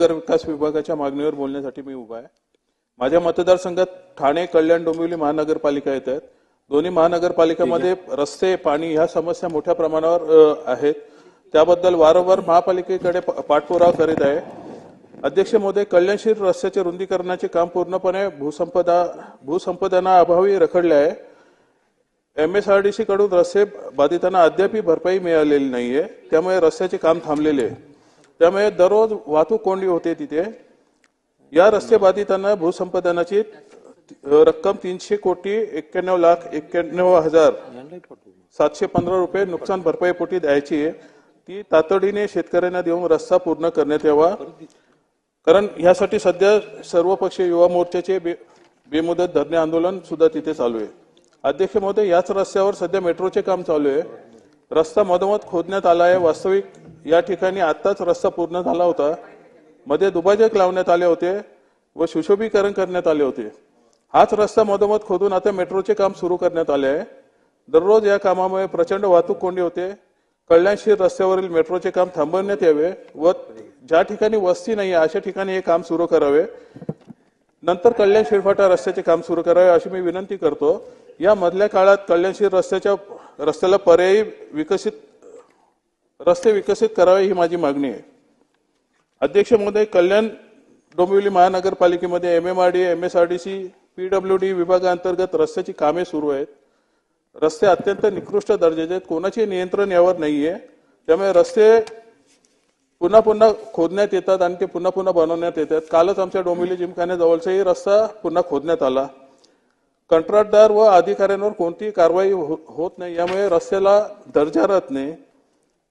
नगर विकास विभागाच्या मागणीवर बोलण्यासाठी मी उभा आहे. माझ्या मतदारसंघात ठाणे कल्याण डोंबिवली महानगरपालिका येत आहेत दोन्ही महानगरपालिकेमध्ये रस्ते पाणी ह्या समस्या मोठ्या प्रमाणावर आहेत. त्याबद्दल वारंवार महापालिकेकडे पाठपुरावा करीत आहे. अध्यक्ष महोदय कल्याणशीर रस्त्याचे रुंदीकरणाचे काम पूर्णपणे भूसंपदा भूसंपादना अभावी रखडले आहे. एमएसआरडीसी कडून रस्ते बाधितांना अद्याप भरपाई मिळालेली नाहीये. त्यामुळे रस्त्याचे काम थांबलेले आहे. त्यामुळे दररोज वाहतूक कोंडी होते तिथे. या रस्ते बाधितांना भूसंपादनाची रक्कम तीनशे कोटी एक्क्याण्णव लाख एक्क्याण्णव हजार सातशे पंधरा रुपये नुकसान भरपाई पोटी द्यायची. आहे ती तातडीने शेतकऱ्यांना देऊन रस्ता पूर्ण करण्यात यावा. कारण यासाठी सध्या सर्वपक्षीय युवा मोर्चाचे बे- बेमुदत धरणे आंदोलन सुद्धा तिथे चालू आहे. अध्यक्ष महोदय याच रस्त्यावर सध्या मेट्रोचे काम चालू आहे. रस्ता मधोमध खोदण्यात आला आहे. वास्तविक या ठिकाणी आत्ताच रस्ता पूर्ण झाला होता. मध्ये दुभाजक लावण्यात आले होते व सुशोभीकरण करण्यात आले होते. हाच रस्ता मधोमध खोदून आता मेट्रोचे काम सुरू करण्यात आले आहे. दररोज या कामामुळे प्रचंड वाहतूक कोंडी होते. कल्याणशीर रस्त्यावरील मेट्रोचे काम थांबवण्यात यावे व ज्या ठिकाणी वस्ती नाही आहे अशा ठिकाणी हे काम सुरू करावे. नंतर कल्याण शिरफाटा रस्त्याचे काम सुरू करावे अशी मी विनंती करतो. या मधल्या काळात कल्याणशीर रस्त्याच्या रस्त्याला पर्यायी विकसित रस्ते विकसित करावे ही माझी मागणी आहे. अध्यक्ष महोदय Kalyan Dombivli महानगरपालिकेमध्ये M M R D M S R D C PW D विभागांतर्गत रस्त्याची कामे सुरू आहेत. रस्ते अत्यंत निकृष्ट दर्जाचे आहेत. कोणाचे नियंत्रण यावर नाही आहे त्यामुळे रस्ते पुन्हा पुन्हा खोदण्यात येतात आणि ते पुन्हा पुन्हा बनवण्यात येतात. कालच आमच्या डोंबिवली जिमखान्याजवळचाही रस्ता पुन्हा खोदण्यात आला. कंत्राटदार व अधिकाऱ्यांवर कोणतीही कारवाई हो- होत नाही. यामुळे रस्त्याला दर्जा राहत नाही.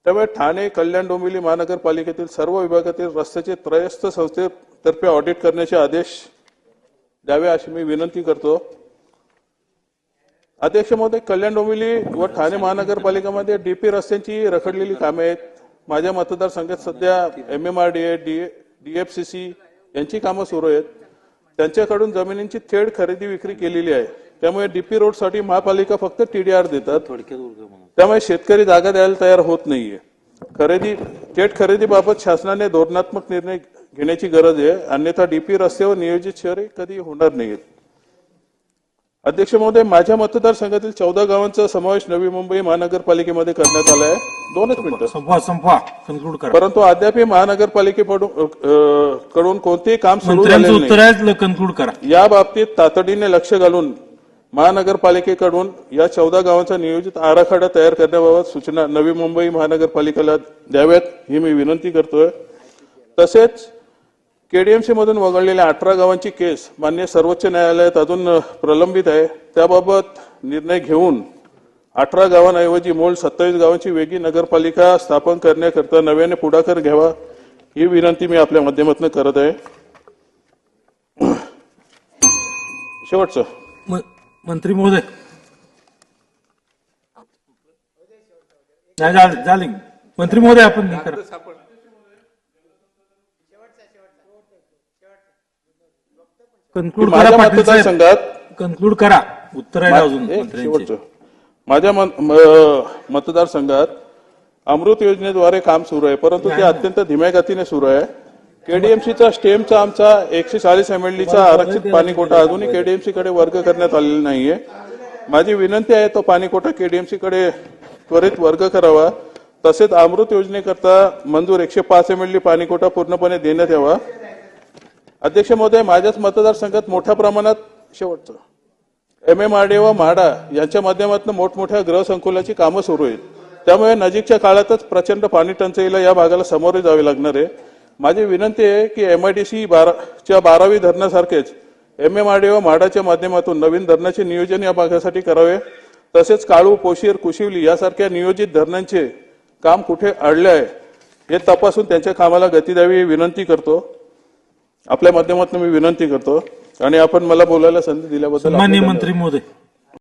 त्यामुळे ठाणे कल्याण डोंबिवली महानगरपालिकेतील सर्व विभागातील रस्त्याचे त्रयस्थ संस्थेतर्फे ऑडिट करण्याचे आदेश द्यावे अशी मी विनंती करतो. अध्यक्ष महोदय कल्याण डोंबिवली व ठाणे महानगरपालिकेमध्ये डीपी रस्त्यांची रखडलेली कामे आहेत. माझ्या मतदारसंघात सध्या M M R D A D DFCC यांची कामं सुरू आहेत. त्यांच्याकडून जमिनींची थेट खरेदी विक्री केलेली आहे. त्यामुळे डीपी रोडसाठी महापालिका फक्त टीडीआर देतात. त्यामुळे शेतकरी जागा द्यायला तयार होत नाहीये. खरेदी थेट खरेदीबाबत शासनाने धोरणात्मक निर्णय घेण्याची गरज आहे. अन्यथा डीपी रस्त्यावर नियोजित शहरे कधी होणार नाहीत. अध्यक्ष महोदय माझ्या मतदारसंघातील चौदा गावांचा समावेश नवी मुंबई महानगरपालिकेमध्ये करण्यात आला आहे. दोनच मिनिटं. संपवा संपवा. कन्क्लूड करा. परंतु अद्याप महानगरपालिकेकडून कडून कोणतेही काम सुरू आहे कन्क्लूड करा. या बाबतीत तातडीने लक्ष घालून महानगरपालिकेकडून या चौदा गावांचा नियोजित आराखडा तयार करण्याबाबत सूचना नवी मुंबई महानगरपालिकेला द्याव्यात ही मी विनंती करतोय. तसेच केडीएमसी मधून वगळलेल्या अठरा गावांची केस मान्य सर्वोच्च न्यायालयात अजून प्रलंबित आहे. त्याबाबत निर्णय घेऊन अठरा गावांऐवजी मूळ सत्तावीस गावांची वेगळी नगरपालिका स्थापन करण्याकरता नव्याने पुढाकार घ्यावा ही विनंती मी आपल्या माध्यमातून करत आहे. शेवटचं. मंत्री महोदय. नाही झाले मंत्री महोदय आपण हे करा. कन्क्लूड करा माझ्या पाटील साहेब. मतदारसंघात कन्क्लूड करा. उत्तर आहे अजून एक मंत्र्यांचे. शेवटचं. माझ्या मन- म- मतदारसंघात अमृत योजनेद्वारे काम सुरू आहे परंतु ते अत्यंत धीम्या गतीने सुरू आहे. केडीएमसीचा स्टेमचा आमचा एकशे चाळीस एमएलडीचा आरक्षित पाणी कोटा अजूनही केडीएमसी कडे वर्ग करण्यात आलेला नाहीये. माझी विनंती आहे तो पाणी कोटा केडीएमसी कडे त्वरित वर्ग करावा. तसेच अमृत योजनेकरता मंजूर एकशे पाच एमएलडी पाणी कोटा पूर्णपणे देण्यात यावा. अध्यक्ष महोदय माझ्याच मतदारसंघात मोठ्या प्रमाणात शेवटचं. एम एम आर डी व म्हाडा यांच्या माध्यमातून मोठमोठ्या गृहसंकुलाची कामं सुरू आहेत. त्यामुळे नजीकच्या काळातच प्रचंड पाणी टंचाईला या भागाला सामोरे जावे लागणार आहे. माझी विनंती आहे की एमआयडीसी बाराच्या बारावी धरणासारखेच एम एम आर डी व म्हाडाच्या माध्यमातून नवीन धरणाचे नियोजन या भागासाठी करावे. तसेच काळू पोशीर कुशिवली यासारख्या नियोजित धरणांचे काम कुठे अडले आहे हे तपासून त्यांच्या कामाला गती द्यावी ही विनंती करतो. आपल्या माध्यमातून मी विनंती करतो. आणि आपण मला बोलायला संधी दिल्याबद्दल मान्य मंत्री महोदय